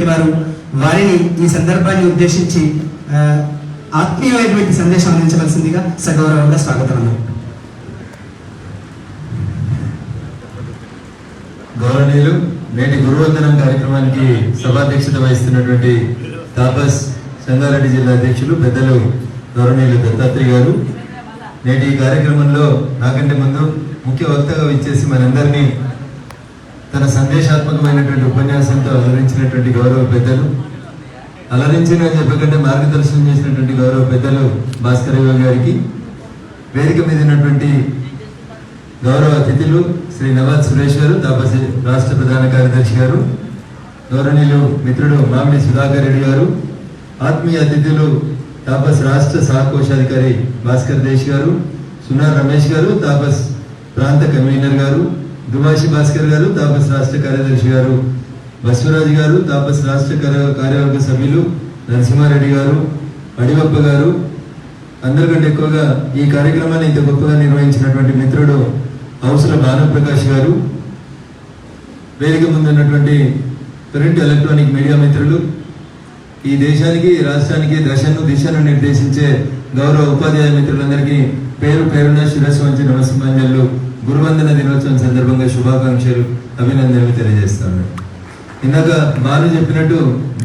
ఉన్నటువంటి వారు వారిని ఈ సందర్భాన్ని ఉద్దేశించి ఆత్మీయమైనటువంటి సందేశం అందించవలసిందిగా సగౌరవంగా స్వాగతం అన్నారు గౌరవనీయులు నేటి గురువందనం కార్యక్రమానికి సభాధ్యక్షత వహిస్తున్నటువంటి తాపస్ సంగారెడ్డి జిల్లా అధ్యక్షులు పెద్దలు గౌరవనీయులు దత్తాత్రేయ గారు. నేటి ఈ కార్యక్రమంలో నాకంటే ముందు ముఖ్య వక్తగా ఇచ్చేసి మనందరినీ తన సందేశాత్మకమైనటువంటి ఉపన్యాసంతో అలరించినటువంటి గౌరవ పెద్దలు. అలరించిన చెప్పకంటే మార్గదర్శనం చేసినటువంటి గౌరవ పెద్దలు భాస్కర్ గారికి. వేదిక మీద ఉన్నటువంటి గౌరవ అతిథులు శ్రీ నవాజ్ సురేష్ గారు తాపసి రాష్ట్ర ప్రధాన కార్యదర్శి గారు గౌరవనీయులు మిత్రుడు మామిడి సుధాకర్ రెడ్డి గారు ఆత్మీయ అతిథులు తాపస్ రాష్ట్ర సహకోశాధికారి భాస్కర్ దేశ్ గారు సునార్ రమేష్ గారు తాపస్ ప్రాంత కన్వీనర్ గారు దుమాషి భాస్కర్ గారు తాపస్ రాష్ట్ర కార్యదర్శి గారు బస్వరాజు గారు తాపస్ రాష్ట్ర కార్య- కార్యవర్గ సభ్యులు నరసింహారెడ్డి గారు అడివప్ప గారు. అందరికంటే ఎక్కువగా ఈ కార్యక్రమాన్ని ఇంత గొప్పగా నిర్వహించినటువంటి మిత్రుడు అవసర భానుప్రకాష్ గారు. వేదిక ముందు ఉన్నటువంటి ప్రింట్ ఎలక్ట్రానిక్ మీడియా మిత్రులు. ఈ దేశానికి రాష్ట్రానికి దశను దిశను నిర్దేశించే గౌరవ ఉపాధ్యాయ మిత్రులందరికీ పేరు పేరున శిరస్సు వంచి నమస్కారాలు. గురువందన దినోత్సవం సందర్భంగా శుభాకాంక్షలు అభినందనలు తెలియజేస్తాను. ఇందాక బాలు చెప్పినట్టు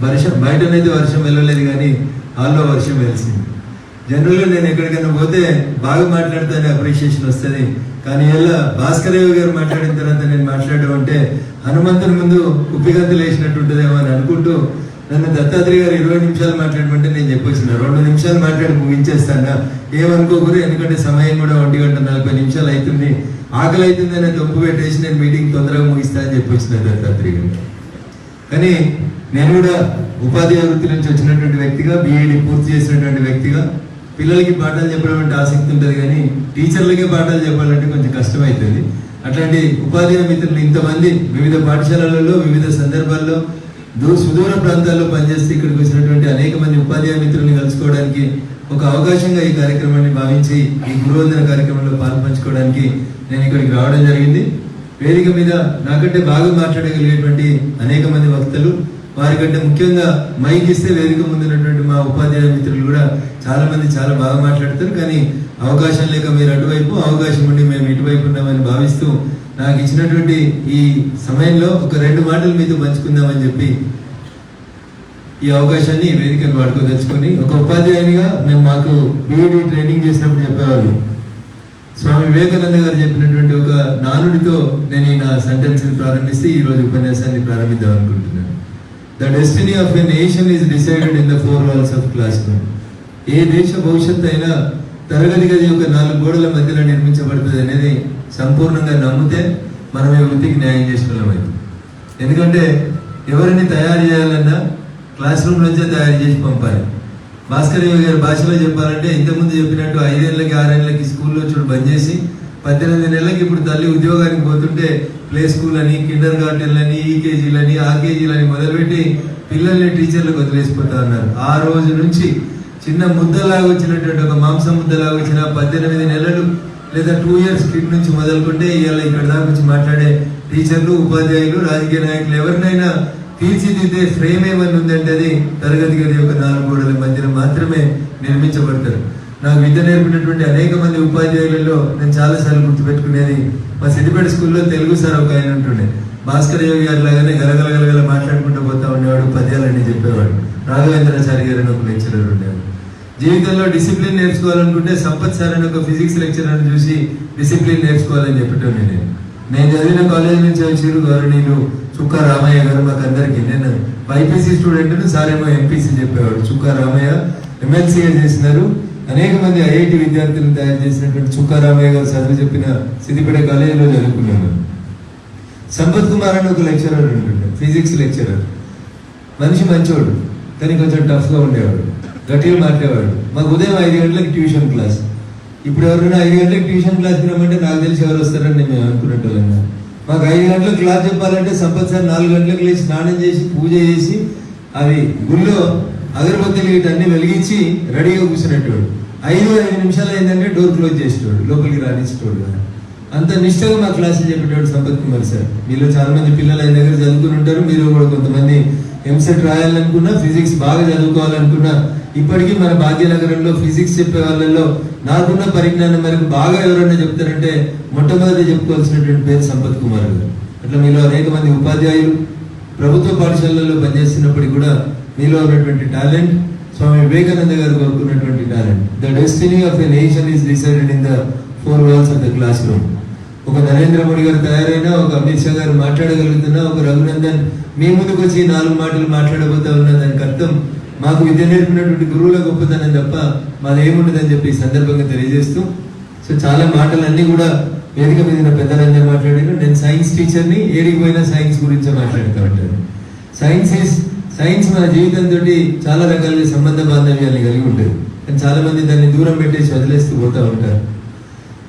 వర్షం బయటనైతే వర్షం వెళ్ళలేదు కానీ హాల్లో వర్షం వెలిసింది. జనరల్గా నేను ఎక్కడికైనా పోతే బాగా మాట్లాడితేనే అప్రిషియేషన్ వస్తుంది. కానీ ఎలా భాస్కరయ్య గారు మాట్లాడిన తర్వాత నేను మాట్లాడడం అంటే హనుమంతుని ముందు ఉప్పిగంతులు వేసినట్టు ఉంటుందేమో అని అనుకుంటూ నన్ను దత్తాత్రేయ గారు ఇరవై నిమిషాలు మాట్లాడమంటే నేను చెప్పొచ్చిన. రెండు నిమిషాలు మాట్లాడి ముగించేస్తాను ఏమనుకోకూరు ఎందుకంటే సమయం కూడా ఒంటి గంట నలభై నిమిషాలు అవుతుంది ఆకలి అవుతుంది అని తప్పు పెట్టేసి నేను మీటింగ్ తొందరగా ముగిస్తా అని చెప్పొచ్చిన దత్తాత్రేయ గారు. కానీ నేను కూడా ఉపాధ్యాయ వృత్తి నుంచి వచ్చినటువంటి వ్యక్తిగా బీఈడి పూర్తి చేసినటువంటి వ్యక్తిగా. పిల్లలకి పాఠాలు చెప్పడం అంటే ఆసక్తి ఉంటుంది కానీ టీచర్లకే పాఠాలు చెప్పాలంటే కొంచెం కష్టమవుతుంది అట్లాంటి ఉపాధ్యాయ మిత్రులు ఇంతమంది వివిధ పాఠశాలలలో వివిధ సందర్భాల్లో దూర సుదూర ప్రాంతాల్లో పనిచేస్తే ఇక్కడికి వచ్చినటువంటి అనేక మంది ఉపాధ్యాయ మిత్రుల్ని కలుసుకోవడానికి ఒక అవకాశంగా ఈ కార్యక్రమాన్ని భావించి ఈ గురువందన కార్యక్రమంలో పాల్పంచుకోవడానికి నేను ఇక్కడికి రావడం జరిగింది. వేదిక మీద నాకంటే బాగా మాట్లాడగలిగేటువంటి అనేక మంది వక్తలు వారికంటే ముఖ్యంగా మైక్ ఇస్తే వేదిక ముందున్నటువంటి మా ఉపాధ్యాయ మిత్రులు కూడా చాలా మంది చాలా బాగా మాట్లాడతారు. కానీ అవకాశం లేక మీరు అటువైపు అవకాశం ఉండి మేము ఇటువైపు ఉన్నామని భావిస్తూ నాకు ఇచ్చినటువంటి ఈ సమయంలో ఒక రెండు మాటలు మీతో పంచుకుందామని చెప్పి ఈ అవకాశాన్ని ఈ వేదికను వాడుకోదలుచుకొని ఒక ఉపాధ్యాయునిగా మేము మాకు బీఈడి ట్రైనింగ్ చేసినప్పుడు చెప్పేవాళ్ళు. స్వామి వివేకానంద గారు చెప్పినటువంటి ఒక నానుడితో నేను ఈ నా సెంటెన్స్ ప్రారంభిస్తే ఈ రోజు ఉపన్యాసాన్ని ప్రారంభిద్దాం అనుకుంటున్నాను. The destiny of a nation is decided in the four walls of classroom ఏ దేశ భవిష్యత్తు అయినా తరగతి గది యొక్క నాలుగు గోడల మధ్యలో నిర్మించబడుతుంది అనేది సంపూర్ణంగా నమ్మితే మనం ఈ వృత్తికి న్యాయం చేసిన ఎందుకంటే ఎవరిని తయారు చేయాలన్నా క్లాస్ రూమ్ నుంచే తయారు చేసి పంపాలి. భాస్కర్ గారి భాషలో చెప్పాలంటే ఇంతకుముందు చెప్పినట్టు ఐదేళ్ళకి ఆరేళ్ళకి స్కూల్లో చూడు బంద్ చేసి పద్దెనిమిది నెలలకి ఇప్పుడు తల్లి ఉద్యోగానికి పోతుంటే ప్లే స్కూల్ అని కిండర్ గార్డెన్లని ఈకేజీలని ఆర్కేజీలని మొదలుపెట్టి పిల్లల్ని టీచర్లకు వదిలేసిపోతా ఉన్నారు. ఆ రోజు నుంచి చిన్న ముద్దలాగా వచ్చినటువంటి ఒక మాంసం ముద్దలాగా వచ్చిన పద్దెనిమిది నెలలు లేదా టూ ఇయర్స్ కిడ్ నుంచి మొదలుకుంటే ఇవాళ ఇక్కడ దాకా వచ్చి మాట్లాడే టీచర్లు ఉపాధ్యాయులు రాజకీయ నాయకులు ఎవరినైనా తీర్చిదిద్దే ఫ్రేమ్ ఏమని ఉందంటే అది తరగతి గది యొక్క నాలుగు గోడల మధ్యన మాత్రమే నిర్మించబడతారు. నాకు విద్య నేర్పినటువంటి అనేక మంది ఉపాధ్యాయులలో నేను చాలా సార్లు గుర్తుపెట్టుకునేది మా సిద్దిపేట స్కూల్లో తెలుగు సార్ ఒక ఆయన ఉంటుండే. భాస్కర్ యోగి గారి లాగానే గలగలగలగల మాట్లాడుకుంటూ పోతా ఉండేవాడు పద్యాలన్నీ చెప్పేవాడు. రాఘవేంద్రాచారి గారు ఒక లెక్చరర్ ఉండేవాడు. జీవితంలో డిసిప్లిన్ నేర్చుకోవాలనుకుంటే సంపత్ సార్ అని ఒక ఫిజిక్స్ లెక్చరర్ చూసి డిసిప్లిన్ నేర్చుకోవాలని చెప్పటం నేను. నేను చదివిన కాలేజ్ నుంచి వచ్చారు గౌరవనీయులు చుక్కా రామయ్య గారు మాకు అందరికీ. నేను బైపీసీ స్టూడెంట్ సార్ ఏమో ఎంపీసీ చెప్పేవాడు చుక్క రామయ్య. ఎమ్మెల్సీగా చేసినారు? అనేక మంది ఐఐటి విద్యార్థులను తయారు చేసినటువంటి చుక్క రామయ్య గారు చదువు చెప్పిన సిద్దిపేట కాలేజీలో చదువుకున్నాను. సంపత్ కుమార్ అని ఒక లెక్చరర్ ఉంటుండే ఫిజిక్స్ లెక్చరర్. మనిషి మంచోడు కానీ కొంచెం టఫ్గా ఉండేవాడు. గట్టిగా మాట్లాడేవాడు. మాకు ఉదయం ఐదు గంటలకు ట్యూషన్ క్లాస్. ఇప్పుడు ఎవరైనా ఐదు గంటలకు ట్యూషన్ క్లాస్ తినమంటే నాకు తెలిసి ఎవరు వస్తారని నేను అనుకునేటోళ్ళం మాకు ఐదు గంటలకు క్లాస్ చెప్పాలంటే సంపత్ సార్ నాలుగు గంటలకు లేచి స్నానం చేసి పూజ చేసి అవి గుళ్ళో అగరబత్తులు వీటన్ని వెలిగించి రెడీగా కూర్చునేటోడు. ఐదు ఐదు నిమిషాలు అయిందంటే డోర్ క్లోజ్ చేసేటోడు లోపలికి రాణించేటోడు అంత నిష్టగా మా క్లాసులు చెప్పేటోడు సంపత్ కుమార్ సార్. మీలో చాలా మంది పిల్లలు ఆయన దగ్గర చదువుకుని ఉంటారు. మీరు కూడా కొంతమంది ఎంసెట్ రాయాలనుకున్నా ఫిజిక్స్ బాగా చదువుకోవాలనుకున్నా ఇప్పటికీ మన భాగ్యనగరంలో ఫిజిక్స్ చెప్పే వాళ్ళల్లో నాకున్న పరిజ్ఞానం మేరకు బాగా ఎవరైనా చెప్తారంటే మొట్టమొదటి చెప్పుకోవాల్సినటువంటి పేరు సంపత్ కుమార్ గారు. అట్లా మీలో అనేక మంది ఉపాధ్యాయులు ప్రభుత్వ పాఠశాలల్లో పనిచేస్తున్నప్పటికీ కూడా మీలో ఉన్నటువంటి టాలెంట్ స్వామి వివేకానంద గారు కోరుకున్నటువంటి talent. The destiny of a nation is decided in the four walls of the classroom. ఒక నరేంద్ర మోడీ గారు తయారైనా ఒక అమిత్ షా గారు మాట్లాడగలుగుతున్నా ఒక రఘునందన్ మీ ముందుకు వచ్చి నాలుగు మాటలు మాట్లాడబోతా ఉన్న దానికి అర్థం మాకు విద్య నేర్పినటువంటి గురువుల గొప్పతనం తప్ప మాది ఏముండదని చెప్పి ఈ సందర్భంగా తెలియజేస్తూ సో చాలా మాటలన్నీ కూడా వేదిక మీద పెద్దలందరూ మాట్లాడారు. నేను సైన్స్ టీచర్ని ఏడికి పోయినా సైన్స్ గురించే మాట్లాడుతూ ఉంటాను. సైన్స్ ఈస్ సైన్స్ మన జీవితంతో చాలా రకాల సంబంధ బాంధవ్యాన్ని కలిగి ఉంటుంది. కానీ చాలామంది దాన్ని దూరం పెట్టేసి వదిలేస్తూ పోతూ ఉంటారు.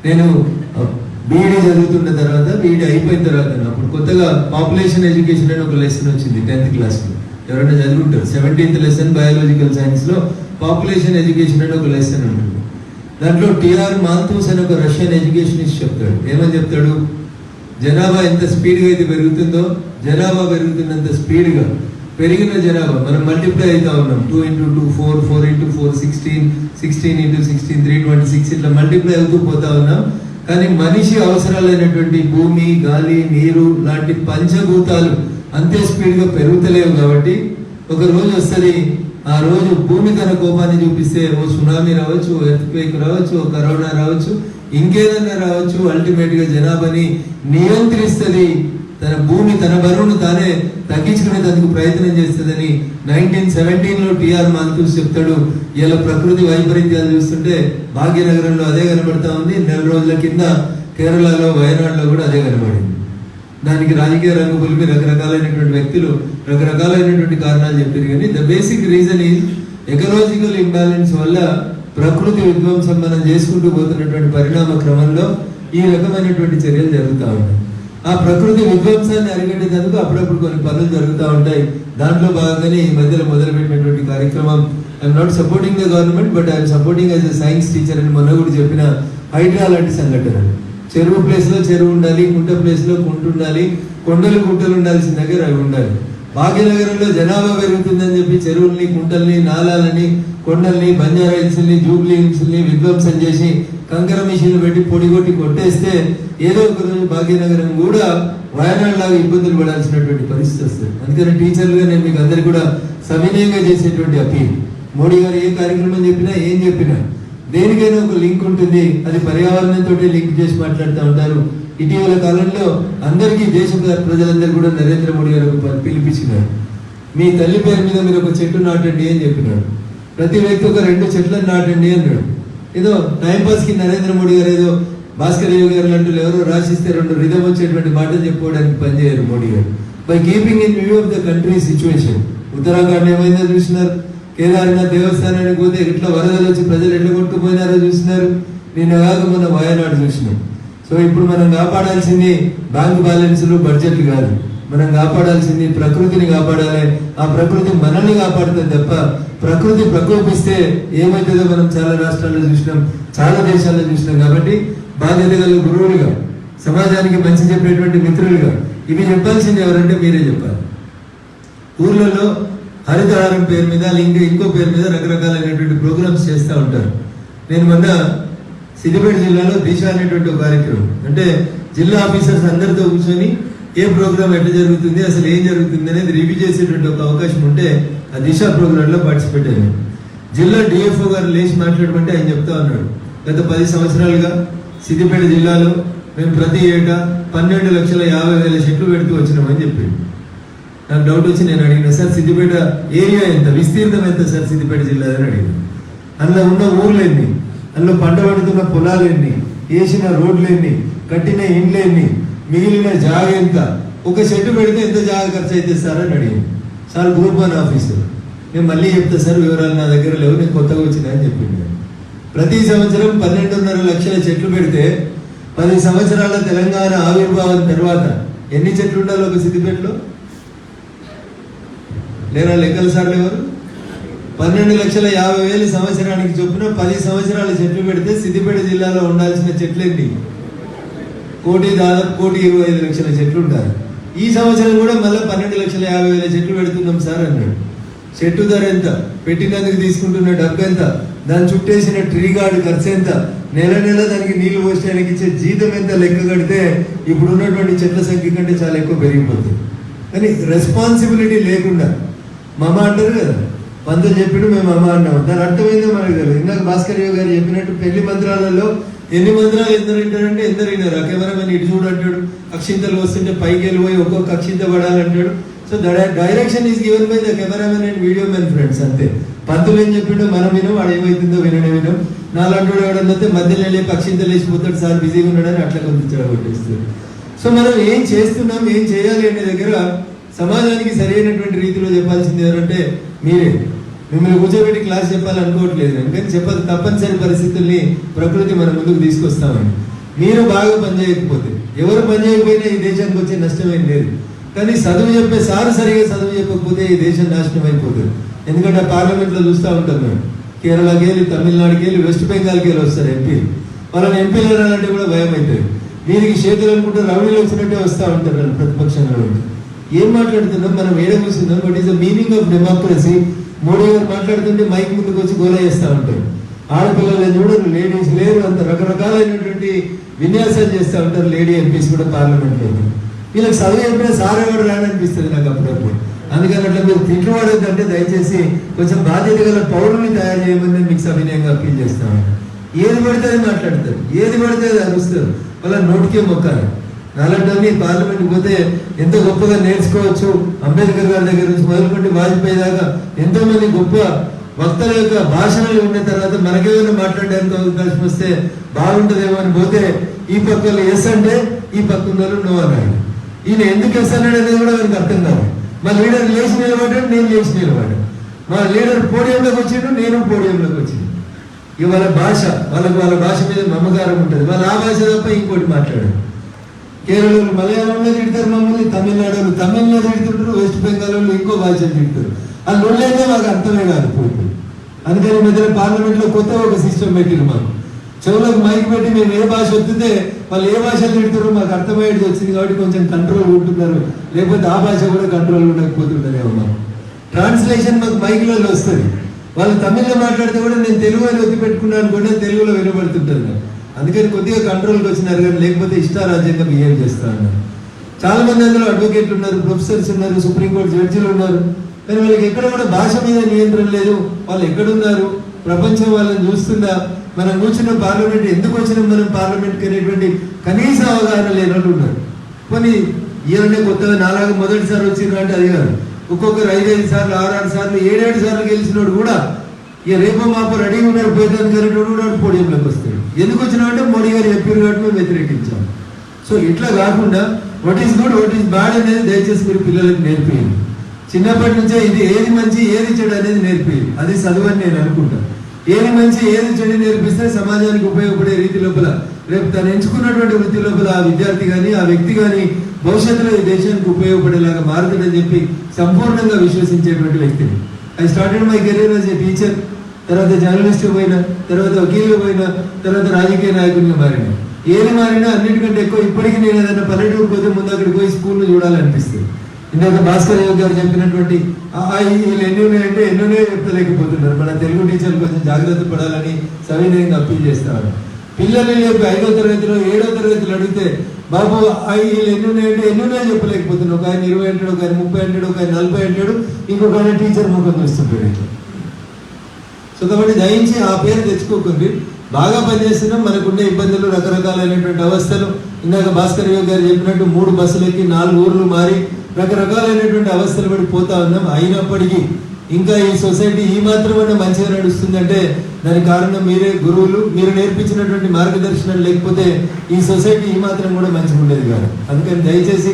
నేను బీఈడీ చదువుతున్న తర్వాత బీఈడీ అయిపోయిన తర్వాత అప్పుడు కొత్తగా పాపులేషన్ ఎడ్యుకేషన్ అని ఒక లెసన్ వచ్చింది టెన్త్ క్లాస్లో ఎవరైనా చదువుకుంటారు సెవెంటీన్త్ లెసన్ బయాలజికల్ సైన్స్లో పాపులేషన్ ఎడ్యుకేషన్ అని ఒక లెసన్ ఉంటుంది. దాంట్లో టిఆర్ మాల్తూస్ అని ఒక రష్యన్ ఎడ్యుకేషనిస్ట్ చెప్తాడు. ఏమని చెప్తాడు? జనాభా ఎంత స్పీడ్గా అయితే పెరుగుతుందో జనాభా పెరుగుతున్నంత స్పీడ్గా పెరిగిన జనాభా మనం మల్టిప్లై అవుతా ఉన్నాం. Two into two four four into four sixteen sixteen into sixteen three twenty six ఇట్లా మల్టిప్లై అవుతూ పోతా ఉన్నాం. కానీ మనిషి అవసరాలైనటువంటి భూమి గాలి నీరు లాంటి పంచభూతాలు అంతే స్పీడ్గా పెరుగుతలేవు కాబట్టి ఒక రోజు వస్తుంది ఆ రోజు భూమి తన కోపాన్ని చూపిస్తే ఓ సునామీ రావచ్చు ఎర్త్క్వేక్ రావచ్చు ఓ కరోనా రావచ్చు ఇంకేదన్నా రావచ్చు అల్టిమేట్గా జనాభాని నియంత్రిస్తుంది. తన భూమి తన బరువును తానే తగ్గించుకునేందుకు ప్రయత్నం చేస్తుందని నైన్టీన్ సెవెంటీన్లో టీఆర్ టిఆర్ చెప్తాడు. ఇలా ప్రకృతి వైపరీత్యాలు చూస్తుంటే భాగ్యనగరంలో అదే కనబడతా ఉంది. నెల రోజుల కింద కేరళలో వయనాడులో కూడా అదే కనబడింది. దానికి రాజకీయ రంగు పులిపి రకరకాలైనటువంటి వ్యక్తులు రకరకాలైనటువంటి కారణాలు చెప్పారు. కానీ the basic reason is ecological imbalance వల్ల ప్రకృతి విధ్వంసం మనం చేసుకుంటూ పోతున్నటువంటి పరిణామ క్రమంలో ఈ రకమైనటువంటి చర్యలు జరుగుతూ ఉంటాయి ఆ ప్రకృతి విధ్వంసాన్ని అరిగట్టేందుకు అప్పుడప్పుడు కొన్ని పనులు జరుగుతూ ఉంటాయి. దాంట్లో భాగంగానే ఈ మధ్యలో మొదలుపెట్టినటువంటి కార్యక్రమం. I'm not supporting the government but I'm supporting as a science teacher అని మొన్న కూడా చెప్పిన హైడ్రా లాంటి సంఘటనలు చెరువు ప్లేస్లో చెరువు ఉండాలి కుంట ప్లేస్లో కుంట ఉండాలి కొండలు గుంటలు ఉండాల్సిన దగ్గర అవి ఉండాలి. భాగ్యనగరంలో జనాభా పెరుగుతుందని చెప్పి చెరువుల్ని కుంటల్ని నాలాలని కొండల్ని బంజారా హిల్స్ని జూబ్లీ హిల్స్ని విధ్వంసం చేసి కంకర మిషన్లు పెట్టి పొడి కొట్టి కొట్టేస్తే ఏదో ఒక రోజు భాగ్యనగరం కూడా వయనాడు లాగా ఇబ్బందులు పడాల్సినటువంటి పరిస్థితి వస్తుంది. అందుకని టీచర్లుగా నేను మీకు అందరికీ కూడా సవినయంగా చేసేటువంటి అప్పీ మోడీ గారు ఏ కార్యక్రమం చెప్పినా ఏం చెప్పినా దేనికైనా ఒక లింక్ ఉంటుంది అది పర్యావరణంతో లింక్ చేసి మాట్లాడుతూ ఉంటారు. ఇటీవల కాలంలో అందరికీ దేశ ప్రజలందరూ కూడా నరేంద్ర మోడీ గారు పిలిపించినారు. మీ తల్లి పేరు మీద మీరు ఒక చెట్టు నాటండి అని చెప్పినాడు ప్రతి వ్యక్తి ఒక రెండు చెట్లను నాటండి అన్నాడు. ఏదో టైంపాస్కి కి నరేంద్ర మోడీ గారు ఏదో భాస్కర్ యోగి గారు లాంటి ఎవరో రాసిస్తే రెండు రిధం వచ్చేటువంటి మాటలు చెప్పుకోవడానికి పనిచేయరు మోడీ గారు. By keeping in view of the country situation Uttarakhand ఏమైందో చూసినారు. కేదార్నాథ్ దేవస్థానానికి పోతే ఎట్లా వరదలు వచ్చి ప్రజలు ఎట్లా కొట్టుకుపోయినారో చూసినారు. నిన్న కాక మన వయనాడు చూసినాం. సో ఇప్పుడు మనం కాపాడాల్సింది బ్యాంక్ బ్యాలెన్స్లు బడ్జెట్లు కాదు. మనం కాపాడాల్సింది ప్రకృతిని కాపాడాలి. ఆ ప్రకృతి మనల్ని కాపాడుతుంది తప్ప ప్రకృతి ప్రకోపిస్తే ఏమవుతుందో మనం చాలా రాష్ట్రాల్లో చూసినాం చాలా దేశాల్లో చూసినాం. కాబట్టి బాధ్యత గల గురువులుగా సమాజానికి మంచి చెప్పేటువంటి మిత్రులుగా ఇవి చెప్పాల్సింది ఎవరంటే మీరే చెప్పాలి. ఊర్లలో హరితహారం పేరు మీద ఇంకా ఇంకో పేరు మీద రకరకాలైనటువంటి ప్రోగ్రామ్స్ చేస్తూ ఉంటారు. నేను మొన్న సిద్దిపేట జిల్లాలో దిశ అనేటువంటి ఒక కార్యక్రమం అంటే జిల్లా ఆఫీసర్స్ అందరితో కూర్చొని ఏ ప్రోగ్రామ్ ఎట్లా జరుగుతుంది అసలు ఏం జరుగుతుంది అనేది రివ్యూ చేసేటువంటి ఒక అవకాశం ఉంటే ఆ దిశ ప్రోగ్రాంలో పార్టిసిపేట్ అయ్యాను. జిల్లా డిఎఫ్ఓ గారు లేచి మాట్లాడమంటే ఆయన చెప్తా ఉన్నాడు గత పది సంవత్సరాలుగా సిద్దిపేట జిల్లాలో మేము ప్రతి ఏటా పన్నెండు లక్షల యాభై వేల చెట్లు పెడుతూ వచ్చినామని చెప్పాడు. నాకు డౌట్ వచ్చి నేను అడిగిన సార్ సిద్దిపేట ఏరియా ఎంత? విస్తీర్ణం ఎంత సార్ సిద్దిపేట జిల్లా? అని అడిగిన. అందులో ఉన్న ఊర్లేని ఎన్ని? అందులో పంట పండుతున్న పొలాలేని వేసిన రోడ్లు ఎన్ని? కట్టిన ఇండ్లు ఎన్ని? మిగిలిన జాగ ఎంత? ఒక చెట్టు పెడితే ఎంత జాగ ఖర్చు అయితే సార్ అని అడిగింది సార్ గ్రూప్ వన్ ఆఫీసర్ నేను మళ్ళీ చెప్తా సార్ వివరాలు నా దగ్గర లేవు నేను కొత్తగా వచ్చినా అని చెప్పింది. ప్రతి సంవత్సరం పన్నెండున్నర లక్షల చెట్లు పెడితే పది సంవత్సరాల తెలంగాణ ఆవిర్భావం తర్వాత ఎన్ని చెట్లు ఉండాలి ఒక సిద్దిపేటలో? లేరా లెక్కల సార్లు ఎవరు? పన్నెండు లక్షల యాభై వేలు సంవత్సరానికి చొప్పున పది సంవత్సరాలు చెట్లు పెడితే సిద్దిపేట జిల్లాలో ఉండాల్సిన చెట్లు కోటి దాదాపు కోటి ఇరవై ఐదు లక్షల చెట్లు ఉంటారు. ఈ సంవత్సరం కూడా మళ్ళీ పన్నెండు లక్షల యాభై వేల చెట్లు పెడుతున్నాం సార్ అన్నాడు. చెట్టు ధర ఎంత? పెట్టినందుకు తీసుకుంటున్న డబ్బు ఎంత? దాని చుట్టేసిన ట్రీ గార్డు ఖర్చు ఎంత? నెల నెల దానికి నీళ్ళు పోసడానికి ఇచ్చే జీతం ఎంత? లెక్క కడితే ఇప్పుడు ఉన్నటువంటి చెట్ల సంఖ్య కంటే చాలా ఎక్కువ పెరిగిపోతుంది. కానీ రెస్పాన్సిబిలిటీ లేకుండా మమ అంటారు కదా పంతులు చెప్పిడు మేము అమ్మ అన్నాం. దాని అర్థమైందో మనకు తెలియదు. ఇందాక భాస్కర్ గారు చెప్పినట్టు పెళ్ళి మంత్రాలలో ఎన్ని మంత్రాలు ఎందరు వింటారంటే ఎందరు విన్నారు. ఆ కెమెరామెన్ ఇటు చూడంటాడు అక్షింతలు వస్తుంటే పైకి వెళ్ళిపోయి ఒక్కొక్క అక్షింత పడాలంటాడు so direction is given by the cameraman and video men friends అంతే. పంతులు ఏం చెప్పిండో మనం వినం వాడు ఏమైతుందో వినడం వినం. నాలంటూ ఎవడన్నా వస్తే మధ్యలో లేపి అక్షింతలు వేసిపోతాడు సార్ బిజీగా ఉన్నాడని అట్లా కొంత చెడగొట్టేస్తాడు సో మనం ఏం చేస్తున్నాం ఏం చేయాలి అనే దగ్గర సమాజానికి సరైనటువంటి రీతిలో చెప్పాల్సింది ఎవరంటే మీరే. మిమ్మల్ని కూర్చోబెట్టి క్లాస్ చెప్పాలనుకోవట్లేదు. ఎందుకంటే చెప్పదు తప్పనిసరి పరిస్థితుల్ని ప్రకృతి మన ముందుకు తీసుకొస్తామని. మీరు బాగా పనిచేయకపోతే ఎవరు పనిచేయకపోయినా ఈ దేశానికి వచ్చే నష్టమేం లేదు. కానీ చదువు చెప్పే సారు సరిగా చదువు చెప్పకపోతే ఈ దేశం నాశనం అయిపోతుంది. ఎందుకంటే పార్లమెంట్లో చూస్తూ ఉంటాం మేము. కేరళకి వెళ్ళి తమిళనాడుకి వెళ్ళి వెస్ట్ బెంగాల్కి వెళ్ళి వస్తారు ఎంపీలు వాళ్ళని ఎంపీలు అనాలంటే కూడా భయం అవుతుంది. దీనికి చేతులు అనుకుంటే రౌడీలు వచ్చినట్టే వస్తూ ఉంటారు ప్రతిపక్షంలో. ఏం మాట్లాడుతున్నాం మనం ఏడ కూర్చున్నాం what is the meaning of democracy Modi గారు మాట్లాడుతుంటే మైక్ ముందుకు వచ్చి గోల చేస్తూ ఉంటారు ఆడపిల్లలు చూడరు లేడీస్ లేరు అంత రకరకాలైనటువంటి విన్యాసాలు చేస్తూ ఉంటారు లేడీ ఎంపీస్ కూడా పార్లమెంట్లో వీళ్ళకి చదువు చెప్పినా సార్ ఎవరు రాననిపిస్తుంది నాకు అప్పుడప్పుడు. అందుకని అట్లా మీరు తిట్లు దయచేసి కొంచెం బాధ్యత గల పౌరుని తయారు చేయమని నేను మీకు సవినయంగా అప్పీల్ చేస్తాను ఏది పడితే అది మాట్లాడతారు. ఏది పడితే అది అరుస్తారు. వాళ్ళ నోటికే మొక్కాలి. నాలంటే పార్లమెంట్కి పోతే ఎంతో గొప్పగా నేర్చుకోవచ్చు? అంబేద్కర్ గారి దగ్గర నుంచి మొదలుపెట్టి వాజ్పేయి దాకా ఎంతో మంది గొప్ప వక్తల యొక్క భాషలు ఉన్న తర్వాత మనకేమైనా మాట్లాడడానికి అవకాశం వస్తే బాగుంటుందేమో అని పోతే ఈ పక్కలు ఎస్ అంటే ఈ పక్క నో అన్నాడు. ఈయన ఎందుకు ఎస్ అన్నాడు అనేది కూడా మనకు అర్థం కాదు. మా లీడర్ లేచి నిలబడ్డాడు నేను లేచి నిలబడ్డాడు మా లీడర్ పోడియంలోకి వచ్చిండు నేను పోడియంలోకి వచ్చిండు. ఇక వాళ్ళ భాష వాళ్ళకి వాళ్ళ భాష మీద మమకారం ఉంటుంది. వాళ్ళ ఆ భాష తప్ప ఇంకోటి మాట్లాడారు. కేరళలో మలయాళంలో తిడతారు మమ్మల్ని తమిళనాడు తమిళ్ళో తిడుతుంటారు వెస్ట్ బెంగాల్లో ఇంకో భాష తిడతారు. ఆ లొల్లైతే మాకు అర్థమే కాదు పోయింది అందుకని మధ్యలో పార్లమెంట్లో కొత్త ఒక సిస్టమ్ పెట్టిరు మాకు. చెవులకు మైక్ పెట్టి మేము ఏ భాష వస్తుందే వాళ్ళు ఏ భాషలు తిడుతారో మాకు అర్థమయ్యేది వచ్చింది కాబట్టి కొంచెం కంట్రోల్ ఉంటున్నారు. లేకపోతే ఆ భాష కూడా కంట్రోల్ ఉండకపోతుంటారేమో మాకు. ట్రాన్స్లేషన్ మాకు మైక్లలో వస్తుంది. వాళ్ళు తమిళ్ళో మాట్లాడితే కూడా నేను తెలుగు అని ఒత్తి పెట్టుకున్నాను కూడా తెలుగులో వినబడుతుంటారు అందుకని కొద్దిగా కంట్రోల్కి వచ్చినారు కానీ లేకపోతే ఇష్టారాజ్యంగా బిహేవ్ చేస్తారు చాలా మంది అందులో అడ్వకేట్లు ఉన్నారు ప్రొఫెసర్స్ ఉన్నారు సుప్రీంకోర్టు జడ్జీలు ఉన్నారు. కానీ వాళ్ళకి ఎక్కడ కూడా భాష మీద నియంత్రణ లేదు. వాళ్ళు ఎక్కడున్నారు? ప్రపంచం వాళ్ళని చూస్తుందా? మనం కూర్చున్న పార్లమెంట్ ఎందుకు వచ్చినాం మనం పార్లమెంట్కి అనేటువంటి కనీస అవగాహన లేనట్టు ఉన్నారు. కొన్ని ఈయననే కొత్తగా నాలుగు మొదటిసారి వచ్చిండ్రు అంటే అది కాదు. ఒక్కొక్కరు ఐదైదు సార్లు ఆరు ఆరు సార్లు ఏడేడు సార్లు గెలిచినోడు కూడా ఇక రేపు మాపు రెడీ ఉన్నారు పోయేదాన్ని కరెక్ట్ కూడా పోడియంలోకి వస్తాడు ఎందుకు వచ్చినామంటే మోడీ గారు చెప్పారు కాబట్టి మేము వ్యతిరేకించాం. సో ఇట్లా కాకుండా what is good what is bad అనేది దయచేసి మీరు పిల్లలకు నేర్పియండి. చిన్నప్పటి నుంచే ఇది ఏది మంచి ఏది చెడు అనేది నేర్పియండి. అది చదువు అని నేను అనుకుంటాను ఏది మంచి ఏది చెడు నేర్పిస్తే సమాజానికి ఉపయోగపడే రీతి లోపల రేపు తను ఎంచుకున్నటువంటి వృత్తి లోపల ఆ విద్యార్థి కానీ ఆ వ్యక్తి కానీ భవిష్యత్తులో ఈ దేశానికి ఉపయోగపడేలాగా మారుతుందని చెప్పి సంపూర్ణంగా విశ్వసించేటువంటి వ్యక్తిని. I started my career as a teacher తర్వాత జర్నలిస్ట్ పోయినా తర్వాత వకీలు పోయినా తర్వాత రాజకీయ నాయకుడిని మారినా. ఏది మారినా అన్నిటికంటే ఎక్కువ ఇప్పటికీ నేను ఏదైనా పల్లెటూరు పోతే ముందు అక్కడికి పోయి స్కూల్ను చూడాలనిపిస్తుంది. ఇందాక భాస్కర్ రావు గారు చెప్పినటువంటి వీళ్ళు ఎన్ని ఉన్నాయంటే ఎన్నోనే చెప్పలేకపోతున్నారు. చెప్తలేకపోతున్నారు మన తెలుగు టీచర్లు కొంచెం జాగ్రత్త పడాలని సవినయంగా అప్పీల్ చేస్తారు. పిల్లలు లేపి ఐదో తరగతిలో ఏడో తరగతిలో అడిగితే బాబు వీళ్ళు ఎన్ని ఉన్నాయంటే ఎన్ని ఉన్నాయో చెప్పలేకపోతున్నారు. ఒక ఆయన ఇరవై అంటాడు ఒక ఆయన ముప్పై అంటాడు ఒక ఆయన నలభై అంటాడు ఇంకొక ఆయన టీచర్ ముఖం చూస్తుంటాడు. సో కాబట్టి దయించి ఆ పేరు తెచ్చుకోకండి. బాగా పనిచేస్తున్నాం మనకుండే ఇబ్బందులు రకరకాలైనటువంటి అవస్థలు. ఇందాక భాస్కర్ గారు చెప్పినట్టు మూడు బస్సులకి నాలుగు ఊర్లు మారి రకరకాలైనటువంటి అవస్థలు పడి పోతా ఉన్నాం. అయినప్పటికీ ఇంకా ఈ సొసైటీ ఈ మాత్రమే మంచిగా నడుస్తుందంటే దానికి కారణం మీరే గురువులు. మీరు నేర్పించినటువంటి మార్గదర్శనం లేకపోతే ఈ సొసైటీ ఈ మాత్రం కూడా మంచిగా ఉండేది కాదు. అందుకని దయచేసి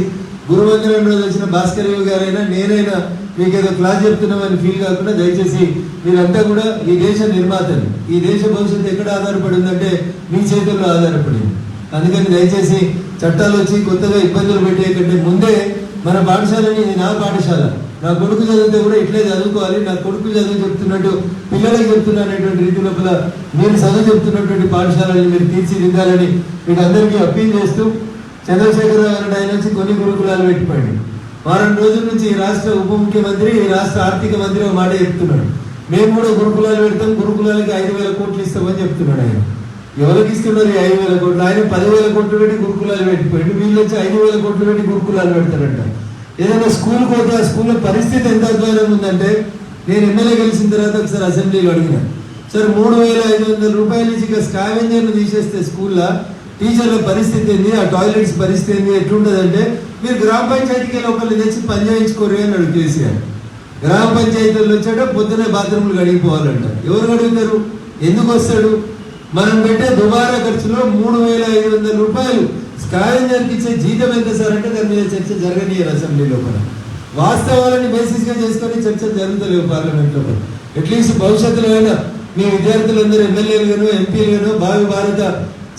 గురువందనం రోజు వచ్చిన భాస్కర్ గారైనా నేనైనా మీకు ఏదో క్లాస్ చెప్తున్నామని ఫీల్ కాకుండా దయచేసి మీరంతా కూడా ఈ దేశ నిర్మాతలు ఈ దేశ భవిష్యత్తు ఎక్కడ ఆధారపడి ఉందంటే మీ చేతుల్లో ఆధారపడింది. అందుకని దయచేసి చట్టాలు వచ్చి కొత్తగా ఇబ్బందులు పెట్టే కంటే ముందే మన పాఠశాలని ఇది నా పాఠశాల. నా కొడుకు చదివితే కూడా ఇట్లే చదువుకోవాలి. నా కొడుకు చదువు చెప్తున్నట్టు పిల్లలకు చెప్తున్నా రీతి లోపల మీరు చదువు చెప్తున్నటువంటి పాఠశాలని మీరు తీర్చిదిద్దాలని మీకు అందరికీ అప్పీల్ చేస్తూ చంద్రశేఖరరావు గారు ఆయన వచ్చి కొన్ని గురుకులాలు పెట్టిపోయింది వారం రోజుల నుంచి ఈ రాష్ట్ర ఉప ముఖ్యమంత్రి ఈ రాష్ట్ర ఆర్థిక మంత్రి ఒక మాట చెప్తున్నాడు. మేము కూడా గురుకులాలు పెడతాం గురుకులాలకి ఐదు వేల కోట్లు ఇస్తామని చెప్తున్నాడు ఆయన. ఎవరికి ఇస్తున్నారు ఈ ఐదు వేల కోట్లు? ఆయన పదివేల కోట్లు పెట్టి గురుకులాలు పెట్టిపోయింది వీళ్ళు వచ్చి ఐదు వేల కోట్లు పెట్టి గురుకులాలు పెడతారంట ఏదైనా స్కూల్ పోతే ఆ స్కూల్లో పరిస్థితి ఎంత అధ్వానం ఉందంటే నేను ఎమ్మెల్యే గెలిచిన తర్వాత ఒకసారి అసెంబ్లీలో అడిగిన సార్ మూడు వేల ఐదు వందల రూపాయల నుంచి ఇక స్కావెంజర్ను తీసేస్తే స్కూల్లో టీచర్ల పరిస్థితి ఏంది? ఆ టాయిలెట్స్ పరిస్థితి ఏంది? ఎట్లుంటదంటే మీరు గ్రామ పంచాయతీకి వెళ్ళి తెచ్చి పని చేయించుకోరు అని అడుగు కేసీఆర్. గ్రామ పంచాయతీలు వచ్చాడో పొద్దునే బాత్రూమ్లు కడిగిపోవాలంట. ఎవరు కడుగుతారు? ఎందుకు వస్తాడు? మనం పెట్టే దుబారా ఖర్చులో మూడు వేల ఐదు వందల రూపాయలు స్కావెంజర్కి ఇచ్చే జీతం ఎంత సార్ అంటే దాని మీద చర్చ జరగనీయాలి అసెంబ్లీ లోపల. వాస్తవాలని బేసిస్గా చేసుకొని చర్చ జరుగుతలేవు పార్లమెంట్ లోపల. అట్లీస్ట్ భవిష్యత్తులో అయినా మీ విద్యార్థులందరూ ఎమ్మెల్యేలుగాను ఎంపీలుగాను భావి భారత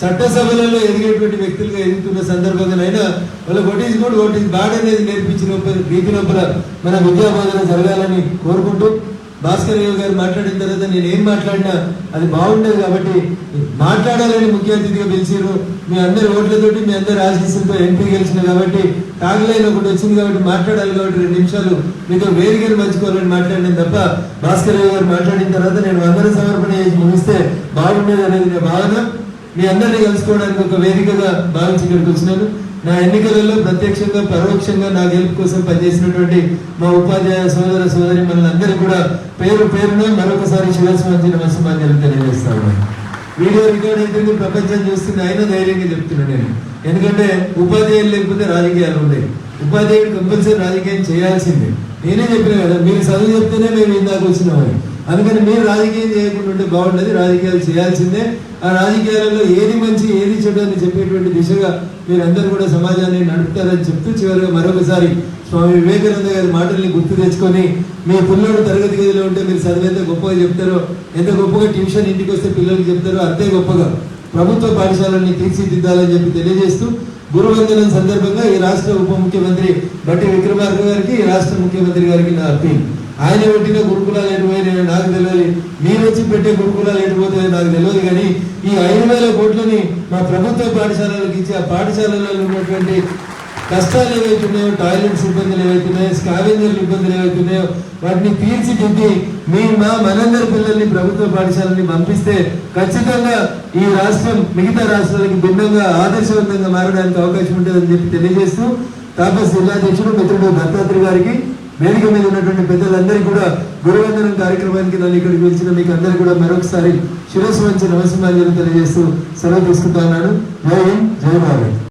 చట్టసభలలో ఎదిగేటువంటి వ్యక్తులుగా ఎదుగుతున్న సందర్భంగానైనా వాళ్ళకి what is good what is bad అనేది నేర్పించిన రీతి లోపల మన విద్యాబోధన జరగాలని కోరుకుంటూ భాస్కర్ రావు గారు మాట్లాడిన తర్వాత నేను ఏం మాట్లాడినా అది బాగుండేది కాబట్టి మాట్లాడాలని ముఖ్య అతిథిగా పిలిచారు. మీ అందరి ఓట్లతోటి మీ అందరి ఆశీస్సులతో ఎంపీ గెలిచిన కాబట్టి కాగలైన ఒకటి వచ్చింది కాబట్టి మాట్లాడాలి కాబట్టి రెండు నిమిషాలు మీతో వేరుగారు పంచుకోవాలని మాట్లాడిన తప్ప భాస్కర్ రావు గారు మాట్లాడిన తర్వాత నేను వందన సమర్పణ చేసి ముగిస్తే బాగుండేది అనేది నా భావన. మీ అందరినీ కలుసుకోవడానికి ఒక వేదికగా భావించి ఇక్కడికి వచ్చినాను. నా ఎన్నికలలో ప్రత్యక్షంగా పరోక్షంగా నా గెలుపు కోసం పనిచేసినటువంటి మా ఉపాధ్యాయ సోదర సోదరి మనందరికీ కూడా పేరు పేరున మరొకసారి శిరస్సు వంచి తెలియజేస్తాను వీడియో రికార్డ్ అయితే ప్రపంచం చూస్తుంది అయినా ధైర్యంగా చెప్తున్నా నేను. ఎందుకంటే ఉపాధ్యాయులు లేకపోతే రాజకీయాలు ఉండేవి. ఉపాధ్యాయుడు కంపల్సరీ రాజకీయం చేయాల్సిందే. నేనే చెప్పిన కదా మీరు చదువు చెప్తేనే మేము ఇందాక వచ్చినామని. అందుకని మీరు రాజకీయం చేయకుండా ఉంటే బాగుండదు. రాజకీయాలు చేయాల్సిందే. ఆ రాజకీయాలలో ఏది మంచి ఏది చెడు అని చెప్పేటువంటి దిశగా మీరందరూ కూడా సమాజాన్ని నడుపుతారని చెప్తూ చివరిగా మరొకసారి స్వామి వివేకానంద గారి మాటల్ని గుర్తు తెచ్చుకొని మీ పిల్లలు తరగతి గదిలో ఉంటే మీరు చదివి ఎంత గొప్పగా చెప్తారో ఎంత గొప్పగా ట్యూషన్ ఇంటికి వస్తే పిల్లలకి చెప్తారో అంతే గొప్పగా ప్రభుత్వ పాఠశాలని తీర్చిదిద్దాలని చెప్పి తెలియజేస్తూ గురువందనం సందర్భంగా ఈ రాష్ట్ర ఉప ముఖ్యమంత్రి బట్టి విక్రమార్క గారికి ఈ రాష్ట్ర ముఖ్యమంత్రి గారికి నా అప్పీల్. ఆయన పెట్టిన గురుకులాలు ఎటుపోయినాయో నాకు తెలియదు. మీరు వచ్చి పెట్టే గురుకులాలు ఎటుపోతాయో నాకు తెలియదు కానీ ఈ ఐదు వేల కోట్లని మా ప్రభుత్వ పాఠశాలలకు ఇచ్చి ఆ పాఠశాలలో ఉన్నటువంటి కష్టాలు ఏవైతున్నాయో టాయిలెట్స్ ఇబ్బందులు ఏవైతున్నాయో స్కావెంజర్లు ఇబ్బందులు ఏవైతున్నాయో వాటిని తీర్చిదిద్ది మీ మా మనందరి పిల్లల్ని ప్రభుత్వ పాఠశాలని పంపిస్తే ఖచ్చితంగా ఈ రాష్ట్రం మిగతా రాష్ట్రాలకు భిన్నంగా ఆదర్శవంతంగా మారడానికి అవకాశం ఉంటుందని చెప్పి తెలియజేస్తూ తాపస్ జిల్లాధ్యక్షుడు మిత్రుడు దత్తాత్రి గారికి వేదిక మీద ఉన్నటువంటి పెద్దలందరికీ కూడా గురువందనం కార్యక్రమానికి నన్ను ఇక్కడ పిలిచిన మీకు అందరికీ కూడా మరొకసారి శిరస్సు మంచి నమస్కారాలు తెలియజేస్తూ సెలవు తీసుకుంటా ఉన్నాను. జై హింద్ జై భారత్.